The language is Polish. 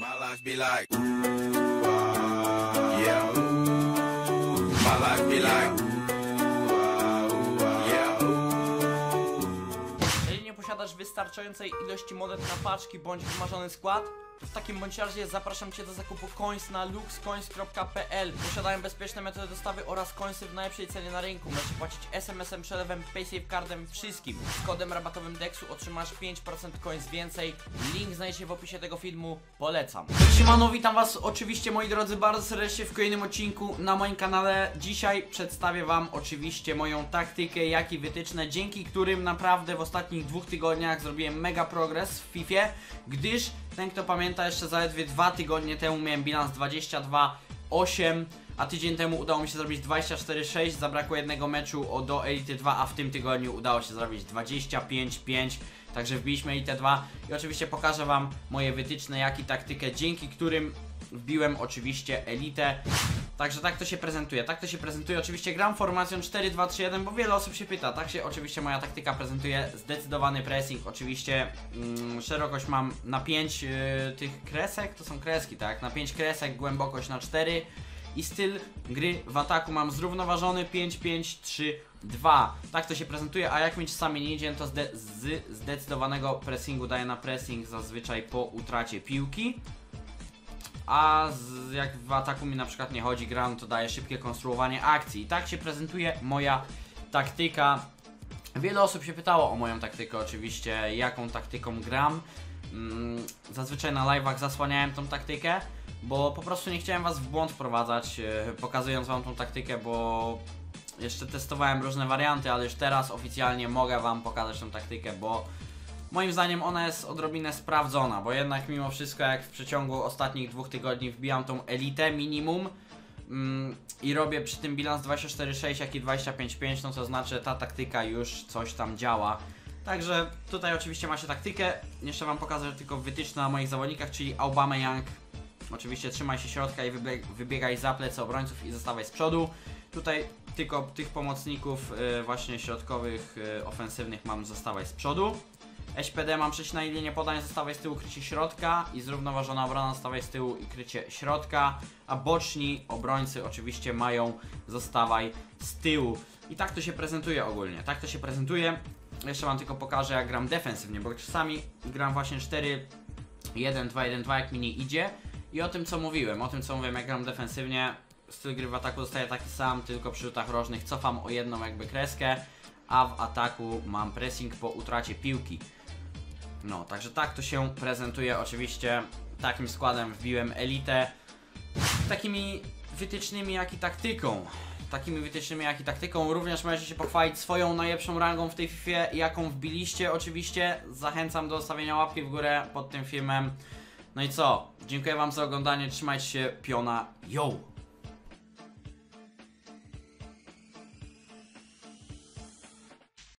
My life be like. Jeżeli nie posiadasz wystarczającej ilości monet na paczki bądź wymarzony skład, w takim bądź razie zapraszam Cię do zakupu coins na luxcoins.pl Posiadają bezpieczne metody dostawy oraz coinsy w najlepszej cenie na rynku. Możesz płacić SMS-em, przelewem, PaySafe wszystkim. Z kodem rabatowym DEXu otrzymasz 5% coins więcej. Link znajdzie się w opisie tego filmu. Polecam. Siemano, witam Was oczywiście moi drodzy bardzo serdecznie w kolejnym odcinku na moim kanale. Dzisiaj przedstawię Wam oczywiście moją taktykę, jak i wytyczne, dzięki którym naprawdę w ostatnich dwóch tygodniach zrobiłem mega progres w FIFA, gdyż ten kto pamięta jeszcze zaledwie dwa tygodnie temu miałem bilans 22-8 a tydzień temu udało mi się zrobić 24-6, zabrakło jednego meczu do Elity 2, a w tym tygodniu udało się zrobić 25-5, także wbiliśmy Elite 2 i oczywiście pokażę Wam moje wytyczne, jak i taktykę, dzięki którym wbiłem oczywiście Elite. Także tak to się prezentuje, tak to się prezentuje, oczywiście gram formacją 4-2-3-1, bo wiele osób się pyta, tak się oczywiście moja taktyka prezentuje, zdecydowany pressing, oczywiście mm, szerokość mam na 5 yy, tych kresek, to są kreski, tak, na 5 kresek, głębokość na 4 i styl gry w ataku mam zrównoważony. 5-5-3-2. Tak to się prezentuje, a jak mi czasami nie idzie, to zde z zdecydowanego pressingu daję na pressing. Zazwyczaj po utracie piłki. A z, jak w ataku mi na przykład nie chodzi gram, to daję szybkie konstruowanie akcji. I tak się prezentuje moja taktyka. Wiele osób się pytało o moją taktykę oczywiście, jaką taktyką gram. Mm, Zazwyczaj na live'ach zasłaniałem tą taktykę, bo po prostu nie chciałem was w błąd wprowadzać, e, pokazując wam tą taktykę, bo jeszcze testowałem różne warianty, ale już teraz oficjalnie mogę wam pokazać tą taktykę, bo moim zdaniem ona jest odrobinę sprawdzona, bo jednak mimo wszystko jak w przeciągu ostatnich dwóch tygodni wbijam tą elitę minimum mm, i robię przy tym bilans 24,6 jak i 25,5, no to znaczy ta taktyka już coś tam działa. Także tutaj oczywiście macie taktykę, jeszcze wam pokażę tylko wytyczne na moich zawodnikach, czyli Aubameyang Oczywiście trzymaj się środka i wybieg, wybiegaj za plecy obrońców i zostawaj z przodu. Tutaj tylko tych pomocników y, właśnie środkowych, y, ofensywnych mam zostawać z przodu. SPD mam przejść na linię podań, zostawaj z tyłu krycie środka i zrównoważona obrona zostawaj z tyłu i krycie środka, a boczni obrońcy oczywiście mają zostawaj z tyłu. I tak to się prezentuje ogólnie, tak to się prezentuje. Jeszcze wam tylko pokażę jak gram defensywnie, bo czasami gram właśnie 4 1, 2, 1, 2 jak mi nie idzie i o tym co mówiłem, o tym co mówiłem jak gram defensywnie styl gry w ataku zostaje taki sam, tylko przy rzutach rożnych cofam o jedną jakby kreskę a w ataku mam pressing po utracie piłki no, także tak to się prezentuje. Oczywiście takim składem wbiłem elitę takimi wytycznymi jak i taktyką. Takimi wytycznymi jak i taktyką. Również możecie się pochwalić swoją najlepszą rangą w tej FIFA jaką wbiliście. Oczywiście zachęcam do zostawienia łapki w górę pod tym filmem. No i co? Dziękuję Wam za oglądanie, trzymajcie się, piona, yo!